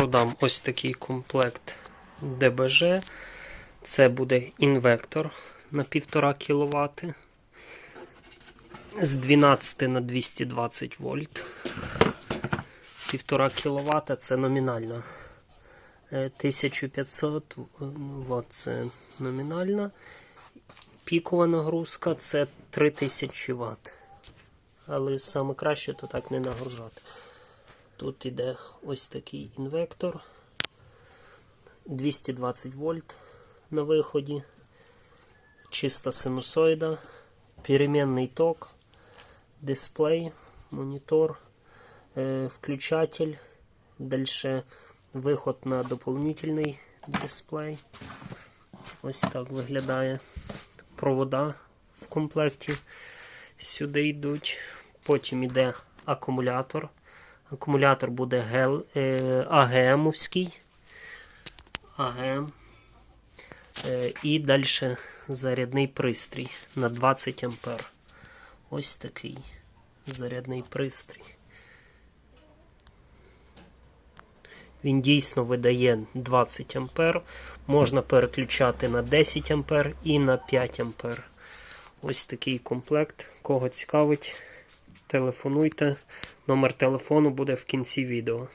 продам ось такий комплект ДБЖ. Це буде інвектор на 1,5 кВт з 12 на 220 вольт. 1,5 кВт це номінальна. Е, 1500 Вт це номінальна. Пікова нагрузка це 3000 Вт. Але саме краще то так не нагружати. Тут іде ось такий інвектор. 220 вольт на виході. Чиста синусоїда, перемінний ток, дисплей, монітор, е, включатель. Далі виход на дополнительний дисплей. Ось так виглядає. Провода в комплекті сюди йдуть. Потім йде акумулятор. Акумулятор буде гел, е, АГМовський. АГМ. Е, і далі зарядний пристрій на 20 А. Ось такий зарядний пристрій. Він дійсно видає 20 А. Можна переключати на 10 А і на 5 А. Ось такий комплект. Кого цікавить, телефонуйте. Номер телефону буде в кінці відео.